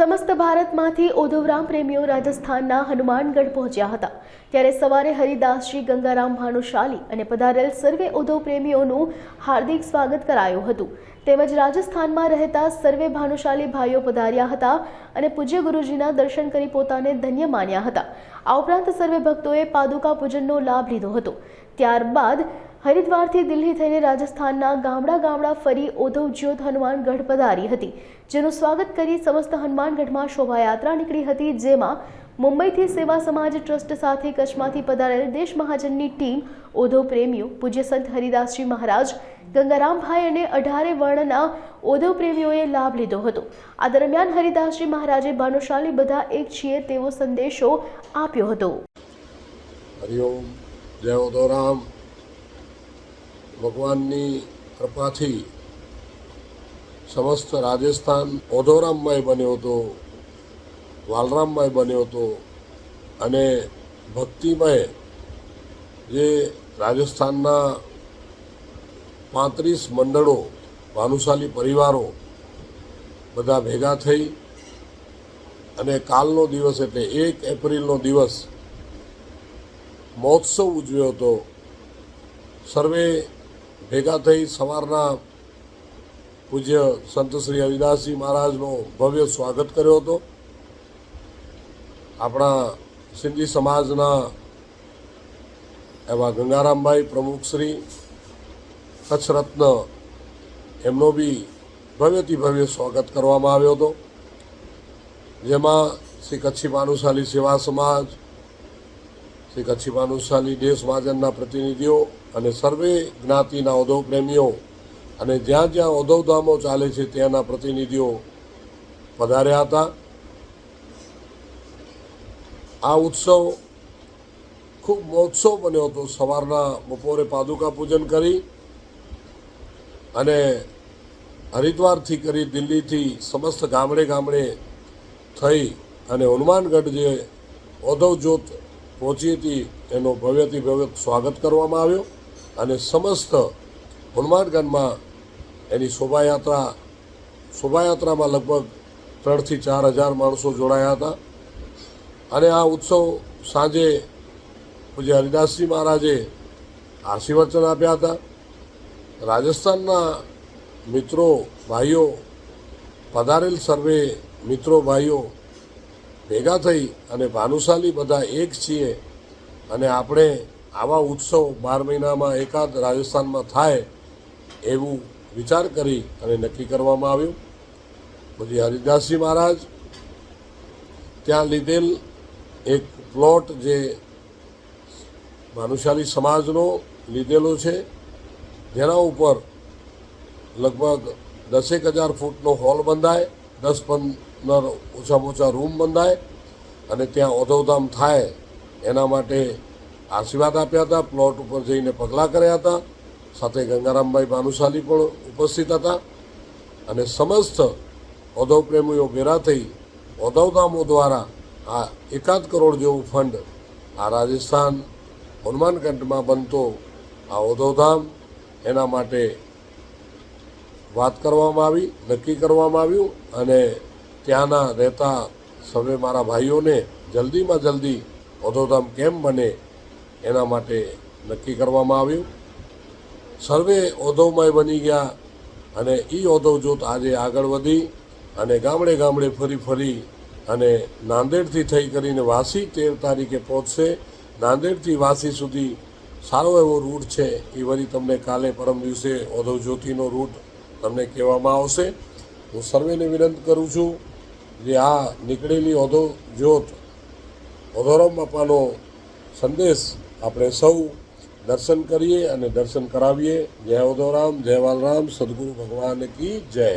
સમસ્ત ભારતમાંથી ઓધવરામ પ્રેમીઓ રાજસ્થાનના હનુમાનગઢ પહોંચ્યા હતા. ત્યારે સવારે હરિદાસજી ગંગારામ ભાનુશાલી અને પધારેલ સર્વે ઉદ્ધવ પ્રેમીઓનું હાર્દિક સ્વાગત કરાયું હતું. તેમજ રાજસ્થાનમાં રહેતા સર્વે ભાનુશાલી ભાઈઓ પધાર્યા હતા અને પૂજ્ય ગુરુજીના દર્શન કરી પોતાને ધન્ય માન્યા હતા. આ ઉપરાંત સર્વે ભક્તોએ પાદુકા પૂજનનો લાભ લીધો હતો. ત્યારબાદ હરિદ્વારથી દિલ્હી થઈને રાજસ્થાનના ગામડા ગામડા ફરી ઓધવ જ્યોત હનુમાનગઢ પધારી હતી, જેનું સ્વાગત કરી સમસ્ત હનુમાનગઢમાં શોભાયાત્રા નીકળી હતી, જેમાં મુંબઈથી સેવા સમાજ ટ્રસ્ટ સાથે કચ્છમાંથી પધારેલ દેશ મહાજનની ટીમ ઓધવ પ્રેમીઓ, પૂજ્ય સંત હરિદાસજી મહારાજ, ગંગારામભાઈ અને અઢારે વર્ણના ઓધવ પ્રેમીઓએ લાભ લીધો હતો. આ દરમિયાન હરિદાસજી મહારાજે ભાનુશાલી બધા એક છીએ તેવો સંદેશો આપ્યો હતો. જય ઉદોરામ ભગવાનની કૃપાથી સમસ્ત રાજસ્થાન ઓધોરામભાઈ બન્યો હતો વાલરામભાઈ બન્યો હતો અને ભક્તિમય જે રાજસ્થાનના પાંત્રીસ મંડળો, ભાનુશાલી પરિવારો બધા ભેગા થઈ અને કાલનો દિવસ એટલે એક એપ્રિલનો દિવસ મહોત્સવ ઉજવ્યો હતો. સર્વે ભેગા થઈ સવારના પૂજ્ય સંત શ્રી હરિદાસજી મહારાજનો ભવ્ય સ્વાગત કર્યો હતો. આપણા સિંધી સમાજના એવા ગંગારામભાઈ પ્રમુખશ્રી કચ્છ રત્ન એમનો બી ભવ્યથી ભવ્ય સ્વાગત કરવામાં આવ્યો હતો. જેમાં શ્રી કચ્છી ભાનુશાલી સેવા સમાજ શ્રી કચ્છી ભાનુશાલી દેશ મહાજનના પ્રતિનિધિઓ અને સર્વે જ્ઞાતિના ઉદ્યોગ પ્રેમીઓ અને જ્યાં જ્યાં ઉદ્યોગધામો ચાલે છે ત્યાંના પ્રતિનિધિઓ પધાર્યા હતા. આ ઉત્સવ ખૂબ મહોત્સવ બન્યો હતો. સવારના બપોરે પાદુકા પૂજન કરી અને હરિદ્વારથી કરી દિલ્હીથી સમસ્ત ગામડે ગામડે થઈ અને હનુમાનગઢ જે ઓધવ જ્યોત પહોંચી હતી, એનો ભવ્યથી ભવ્ય સ્વાગત કરવામાં આવ્યો અને સમસ્ત હનુમાનગઢમાં એની શોભાયાત્રા, શોભાયાત્રામાં લગભગ ત્રણથી ચાર હજાર માણસો જોડાયા હતા. અને આ ઉત્સવ સાંજે પૂજ્ય હરિદાસજી મહારાજે આશીર્વચન આપ્યા હતા. રાજસ્થાનના મિત્રો, ભાઈઓ, પધારેલ સર્વે મિત્રો, ભાઈઓ ભેગા થઈ અને ભાનુશાલી બધા એક છીએ અને આપણે આવા ઉત્સવ બાર મહિનામાં એકાદ રાજસ્થાનમાં થાય એવું વિચાર કરી અને નક્કી કરવામાં આવ્યું. પછી હરિદાસજી મહારાજ, ત્યાં લીધેલ એક પ્લોટ જે ભાનુશાલી સમાજનો લીધેલો છે, જેના ઉપર લગભગ દસેક હજાર ફૂટનો હોલ બંધાય દસ પંદર ઓછામાં ઓછા રૂમ બંધાય અને ત્યાં ઓધોધામ થાય એના માટે આશીર્વાદ આપ્યા હતા, પ્લોટ ઉપર જઈને પગલાં કર્યા હતા. સાથે ગંગારામભાઈ ભાનુશાલી પણ ઉપસ્થિત હતા અને સમસ્ત ઓધવ પ્રેમીઓ ભેરા થઈ ઓધવધામો દ્વારા આ એકાદ કરોડ જેવું ફંડ આ રાજસ્થાન હનુમાનગઢમાં બનતો આ ઓધવધામ એના માટે વાત કરવામાં આવી, નક્કી કરવામાં આવ્યું અને ત્યાંના રહેતા સર્વે મારા ભાઈઓને જલ્દીમાં જલ્દી વધોધામ કેમ બને એના માટે નક્કી કરવામાં આવ્યું. સર્વે ઓધવમય બની ગયા અને એ ઓધવ જૂથ આજે આગળ વધી અને ગામડે ગામડે ફરી ફરી અને નાંદેડથી થઈ કરીને વાસી તેર તારીખે પહોંચશે. નાંદેડથી વાસી સુધી સારો એવો રૂટ છે. એ વળી તમને કાલે પરમ દિવસે ઓધવ જ્યોતિનો રૂટ તમને કહેવામાં આવશે. હું સર્વેને વિનંતી કરું છું જે આ નીકળેલી ઓધો જ્યોત ઓધોરામ બાપાનો સંદેશ આપણે સૌ દર્શન કરીએ અને દર્શન કરાવીએ. જય ઓધોરામ જય વાલરામ સદગુરુ ભગવાન કી જય.